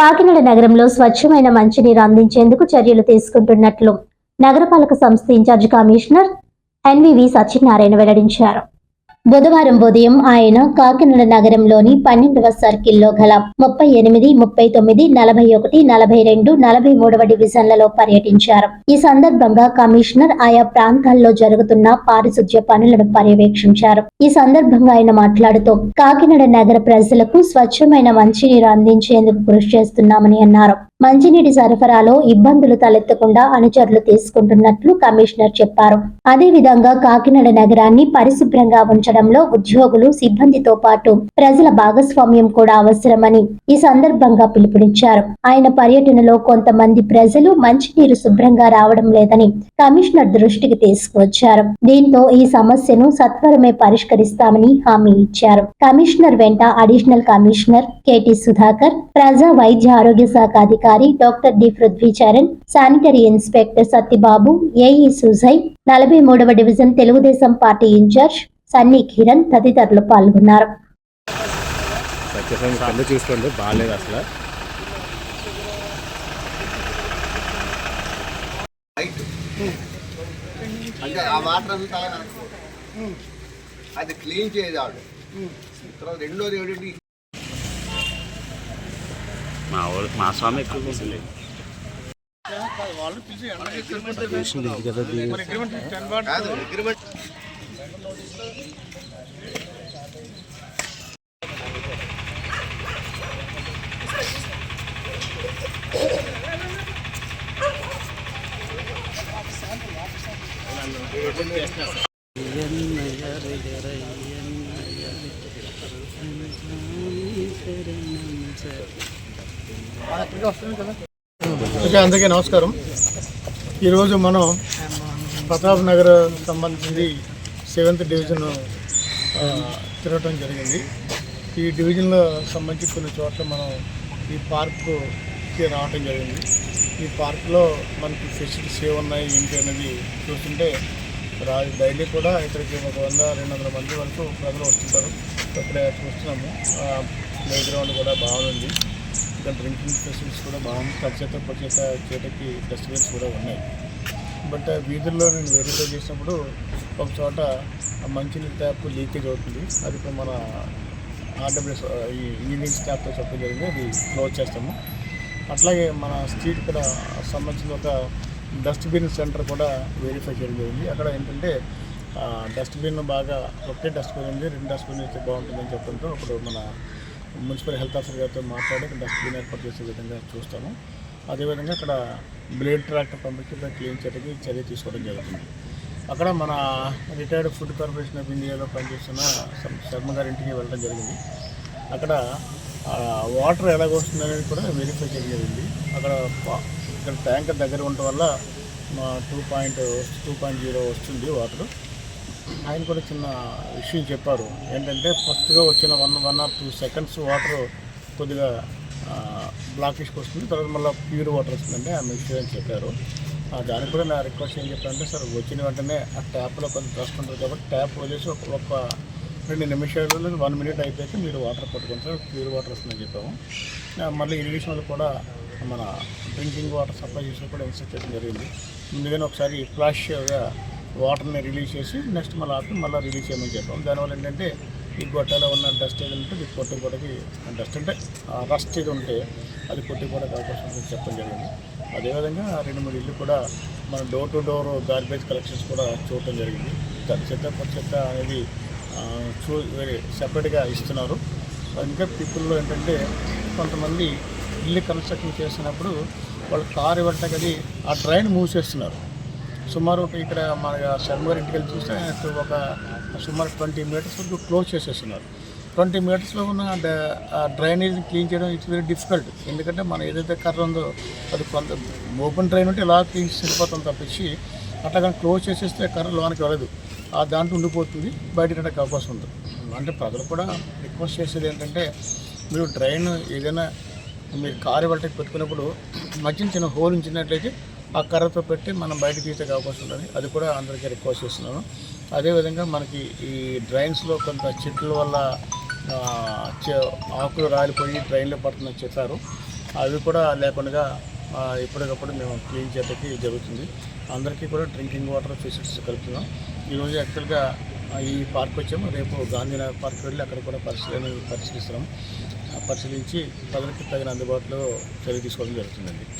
కాకినాడ నగరంలో స్వచ్ఛమైన మంచినీరు అందించేందుకు చర్యలు తీసుకుంటున్నట్లు నగరపాలక సంస్థ ఇన్ఛార్జ్ కమిషనర్ ఎన్వివి సత్యనారాయణ వెల్లడించారు. బుధవారం ఉదయం ఆయన కాకినాడ నగరంలోని పన్నెండవ సర్కిల్లో గల ముప్పై ఎనిమిది ముప్పై తొమ్మిది నలభై ఒకటి నలభై రెండు నలభై మూడవ డివిజన్లలో పర్యటించారు. ఈ సందర్భంగా కమిషనర్ ఆయా ప్రాంతాల్లో జరుగుతున్న పారిశుధ్య పనులను పర్యవేక్షించారు. ఈ సందర్భంగా ఆయన మాట్లాడుతూ కాకినాడ నగర ప్రజలకు స్వచ్ఛమైన మంచినీరు అందించేందుకు కృషి చేస్తున్నామని అన్నారు. మంచినీటి సరఫరాలో ఇబ్బందులు తలెత్తకుండా అనుచరులు తీసుకుంటున్నట్లు కమిషనర్ చెప్పారు. అదేవిధంగా కాకినాడ నగరాన్ని పరిశుభ్రంగా ఉంచడంలో ఉద్యోగులు సిబ్బందితో పాటు ప్రజల భాగస్వామ్యం కూడా అవసరమని ఈ సందర్భంగా పిలుపునిచ్చారు. ఆయన పర్యటనలో కొంతమంది ప్రజలు మంచినీరు శుభ్రంగా రావడం లేదని కమిషనర్ దృష్టికి తీసుకువచ్చారు. దీంతో ఈ సమస్యను సత్వరమే పరిష్కరిస్తామని హామీ ఇచ్చారు. కమిషనర్ వెంట అడిషనల్ కమిషనర్ కెటి సుధాకర్ ప్రజా వైద్య ఆరోగ్య శాఖ అధికారి doctor D. Prithvicharan sanitary inspector Satyababu AE Sujay నలభై మూడవ division Telugu Desam party incharge Sunny Kiran తదితరులు పాల్గొన్నారు. చూసుకోండి బాగాలేదు అసలు. అది క్లీన్ చేయాలి తర్వాత రెండోది ఏంటంటే మా ఊరు మా స్వామి ఎక్కువ కూర్చోలేదు కాదు అగ్రిమెంట్ ఓకే అందరికీ నమస్కారం. ఈరోజు మనం ప్రతాప్ నగర్ సంబంధించి సెవెంత్ డివిజన్ తిరగటం జరిగింది. ఈ డివిజన్లో సంబంధించి కొన్ని చోట్ల మనం ఈ పార్క్కి రావటం జరిగింది. ఈ పార్క్లో మనకి ఫెసిలిటీస్ ఏమున్నాయి ఏంటి అనేది చూస్తుంటే రా డైలీ కూడా ఇక్కడికి ఒక వంద రెండు వందల మంది వరకు ప్రజలు వస్తుంటారు. ఇక్కడ చూస్తున్నాము. ప్లే గ్రౌండ్ కూడా బాగుంది. ఇంకా డ్రింకింగ్ ఫెసిలిటీస్ కూడా బాగుంది. తడి చేత చేతకి డస్ట్బిన్స్ కూడా ఉన్నాయి. బట్ వీధుల్లో నేను వెరిఫై చేసినప్పుడు ఒక చోట మంచినీళ్ళ మంచినీటి ట్యాప్ లీకేజ్ అవుతుంది. అది ఇప్పుడు మన ఆర్డబ్ల్యూఎస్ ఈ ఈవినింగ్ స్టాఫ్తో చెప్పడం జరిగింది. అది క్లోజ్ చేస్తాము. అట్లాగే మన స్ట్రీట్ ఇక్కడ సంబంధించిన ఒక డస్ట్బిన్ సెంటర్ కూడా వెరిఫై చేయడం జరిగింది. అక్కడ ఏంటంటే డస్ట్బిన్ బాగా ఒకటే డస్ట్బిన్ ఉంది రెండు డస్ట్బిన్ అయితే బాగుంటుందని చెప్పడంతో ఇప్పుడు మన మున్సిపల్ హెల్త్ ఆఫీసర్ గారితో మాట్లాడి డస్ట్బిన్ ఏర్పాటు చేసే విధంగా చూస్తాము. అదేవిధంగా అక్కడ బ్లేడ్ ట్రాక్టర్ పంపించి క్లీన్ చేయడానికి చర్య తీసుకోవడం జరుగుతుంది. అక్కడ మన రిటైర్డ్ ఫుడ్ కార్పొరేషన్ ఆఫ్ ఇండియాలో పనిచేస్తున్న శర్మ గారి ఇంటికి వెళ్ళడం జరిగింది. అక్కడ వాటర్ ఎలాగ వస్తుందనేది కూడా వెరిఫై చేయడం జరిగింది. అక్కడ ఇక్కడ ట్యాంకర్ దగ్గర ఉండటం వల్ల two point two point zero వస్తుంది వాటర్. ఆయన కూడా చిన్న విషయం చెప్పారు. ఏంటంటే ఫస్ట్గా వచ్చిన one one or two seconds water కొద్దిగా బ్లాకిష్కి వస్తుంది. తర్వాత మళ్ళీ ప్యూర్ వాటర్ వస్తుందంటే ఆ విషయం అని చెప్పారు దానికి కూడా నా రిక్వెస్ట్ ఏం చెప్పారంటే సార్ వచ్చిన వెంటనే ఆ ట్యాప్లో కొంత ట్రస్ట్ ఉంటుంది కాబట్టి ట్యాప్ వదిలేసి ఒక ఒక రెండు నిమిషాలలో వన్ మినిట్ అయిపోతే మీరు వాటర్ పట్టుకుని సార్ ప్యూర్ వాటర్ వస్తుందని చెప్పాము. మళ్ళీ మళ్ళీ ఇరిగేషన్లో కూడా మన డ్రింకింగ్ వాటర్ సప్లై చేసిన కూడా ఇన్స్ట్రక్ట్ చేయడం జరిగింది. ముందుగానే ఒకసారి ఫ్లాష్గా వాటర్ని రిలీజ్ చేసి నెక్స్ట్ మళ్ళీ ఆపి మళ్ళీ రిలీజ్ చేయమని చెప్పాం దానివల్ల ఏంటంటే ఈ గొట్టలో ఉన్న డస్ట్ ఏది ఉంటే ఇది కొట్టుకోవడానికి డస్ట్ అంటే రస్ట్ ఏది ఉంటే అది కొట్టుకోవడానికి అవకాశం ఉందని చెప్పడం జరిగింది. అదేవిధంగా రెండు మూడు ఇల్లు కూడా మన door to door garbage collections కూడా చూడటం జరిగింది. తడి చెత్త పొడి చెత్త అనేది చూ సపరేట్గా సెపరేట్గా ఇస్తున్నారు. ఇంకా పీపుల్లో ఏంటంటే కొంతమంది ఇల్లు కన్స్ట్రక్షన్ చేసినప్పుడు వాళ్ళు కారు వెళ్ళటది ఆ ట్రైన్ మూసేస్తున్నారు. సుమారు ఒక ఇక్కడ మన శర్మగారి ఇంటికి వెళ్ళి చూస్తే ఒక సుమారు ట్వంటీ మీటర్స్ వరకు క్లోజ్ చేసేస్తున్నారు. ట్వంటీ మీటర్స్లో ఉన్న ఆ డ్రైనేజ్ క్లీన్ చేయడం ఇట్స్ వెరీ డిఫికల్ట్. ఎందుకంటే మనం ఏదైతే కర్ర ఉందో అది కొంత ఓపెన్ డ్రైన్ ఉంటే ఎలా క్లీన్ సరిపోతుంది తప్పించి అట్లా కానీ క్లోజ్ చేసేస్తే కర్ర లోనికి వెళ్ళదు. ఆ దాంట్లో ఉండిపోతుంది బయటకు అవకాశం ఉంది. అంటే ప్రజలు కూడా రిక్వెస్ట్ చేసేది ఏంటంటే మీరు డ్రైన్ ఏదైనా మీరు కారు వెళ్ళటకి పెట్టుకున్నప్పుడు మధ్యన చిన్న హోల్ ఉంచినట్లయితే ఆ కర్రతో పెట్టి మనం బయటకు తీసే అవకాశం ఉంటుంది. అది కూడా అందరికీ రిక్వెస్ట్ చేస్తున్నాను. అదేవిధంగా మనకి ఈ డ్రైన్స్లో కొంత చెట్ల వల్ల ఆకులు రాలిపోయి డ్రైన్లో పడుతుందని చెప్పారు అవి కూడా లేకుండా ఎప్పటికప్పుడు మేము క్లీన్ చేయడానికి జరుగుతుంది. అందరికీ కూడా డ్రింకింగ్ వాటర్ ఫెసిలిటీస్ కలుపుతున్నాం. ఈరోజు యాక్చువల్గా ఈ పార్క్ వచ్చాము. రేపు గాంధీనగర్ పార్క్ వెళ్ళి అక్కడ కూడా పరిశీలన పరిశీలిస్తున్నాం ఆ, పరిశీలించి ప్రజలకి తగిన అందుబాటులో చర్య తీసుకోవడం జరుగుతుందండి.